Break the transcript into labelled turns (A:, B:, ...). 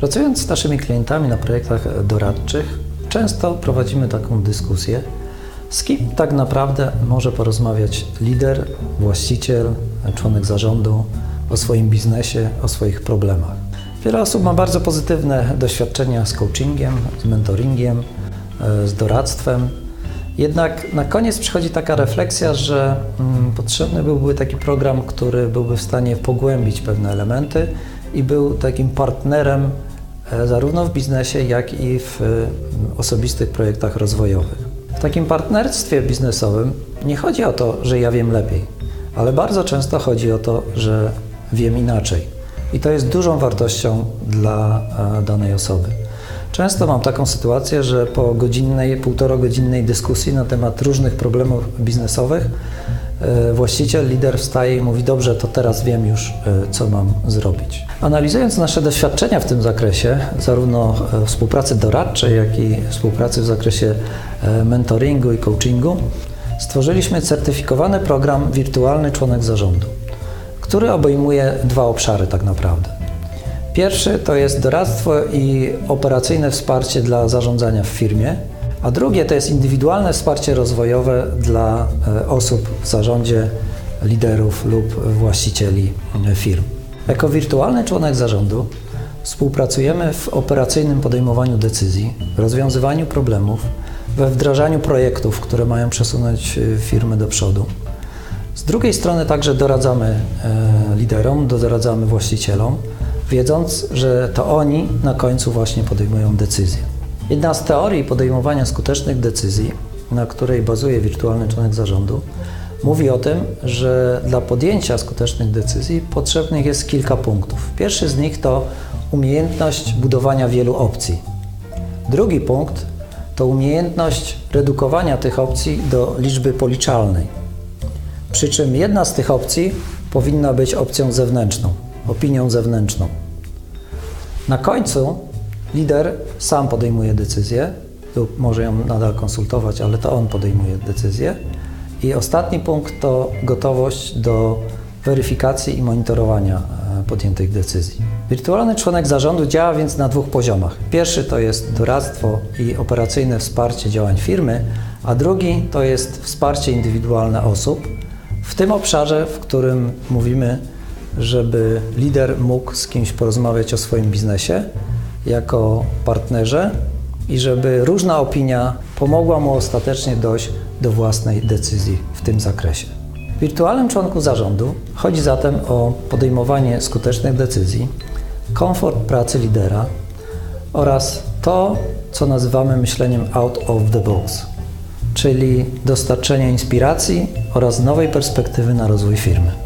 A: Pracując z naszymi klientami na projektach doradczych, często prowadzimy taką dyskusję, z kim tak naprawdę może porozmawiać lider, właściciel, członek zarządu o swoim biznesie, o swoich problemach. Wiele osób ma bardzo pozytywne doświadczenia z coachingiem, z mentoringiem, e, z doradztwem. Jednak na koniec przychodzi taka refleksja, że mm, potrzebny byłby taki program, który byłby w stanie pogłębić pewne elementy i był takim partnerem e, zarówno w biznesie, jak i w e, osobistych projektach rozwojowych. W takim partnerstwie biznesowym nie chodzi o to, że ja wiem lepiej, ale bardzo często chodzi o to, że wiem inaczej. I to jest dużą wartością dla e, danej osoby. Często mam taką sytuację, że po godzinnej, półtorogodzinnej dyskusji na temat różnych problemów biznesowych e, właściciel, lider wstaje i mówi: Dobrze, to teraz wiem już, e, co mam zrobić. Analizując nasze doświadczenia w tym zakresie, zarówno e, współpracy doradczej, jak i współpracy w zakresie mentoringu i coachingu, stworzyliśmy certyfikowany program Wirtualny Członek Zarządu, który obejmuje dwa obszary tak naprawdę. Pierwszy to jest doradztwo i operacyjne wsparcie dla zarządzania w firmie, a drugie to jest indywidualne wsparcie rozwojowe dla e, osób w zarządzie, liderów lub właścicieli e, firm. Jako wirtualny członek zarządu współpracujemy w operacyjnym podejmowaniu decyzji, rozwiązywaniu problemów, we wdrażaniu projektów, które mają przesunąć e, firmę do przodu. Z drugiej strony także doradzamy liderom, doradzamy właścicielom, wiedząc, że to oni na końcu właśnie podejmują decyzje. Jedna z teorii podejmowania skutecznych decyzji, na której bazuje wirtualny członek zarządu, mówi o tym, że dla podjęcia skutecznych decyzji potrzebnych jest kilka punktów. Pierwszy z nich to umiejętność budowania wielu opcji. Drugi punkt to umiejętność redukowania tych opcji do liczby policzalnej. Przy czym jedna z tych opcji powinna być opcją zewnętrzną, opinią zewnętrzną. Na końcu lider sam podejmuje decyzję, lub może ją nadal konsultować, ale to on podejmuje decyzję. I ostatni punkt to gotowość do weryfikacji i monitorowania e, podjętych decyzji. Wirtualny członek zarządu działa więc na dwóch poziomach. Pierwszy to jest doradztwo i operacyjne wsparcie działań firmy, a drugi to jest wsparcie indywidualne osób, w tym obszarze, w którym mówimy, żeby lider mógł z kimś porozmawiać o swoim biznesie jako partnerze i żeby różna opinia pomogła mu ostatecznie dojść do własnej decyzji w tym zakresie. Wirtualnym członku zarządu chodzi zatem o podejmowanie skutecznych decyzji, komfort pracy lidera oraz to, co nazywamy myśleniem out of the box, czyli dostarczenie inspiracji oraz nowej perspektywy na rozwój firmy.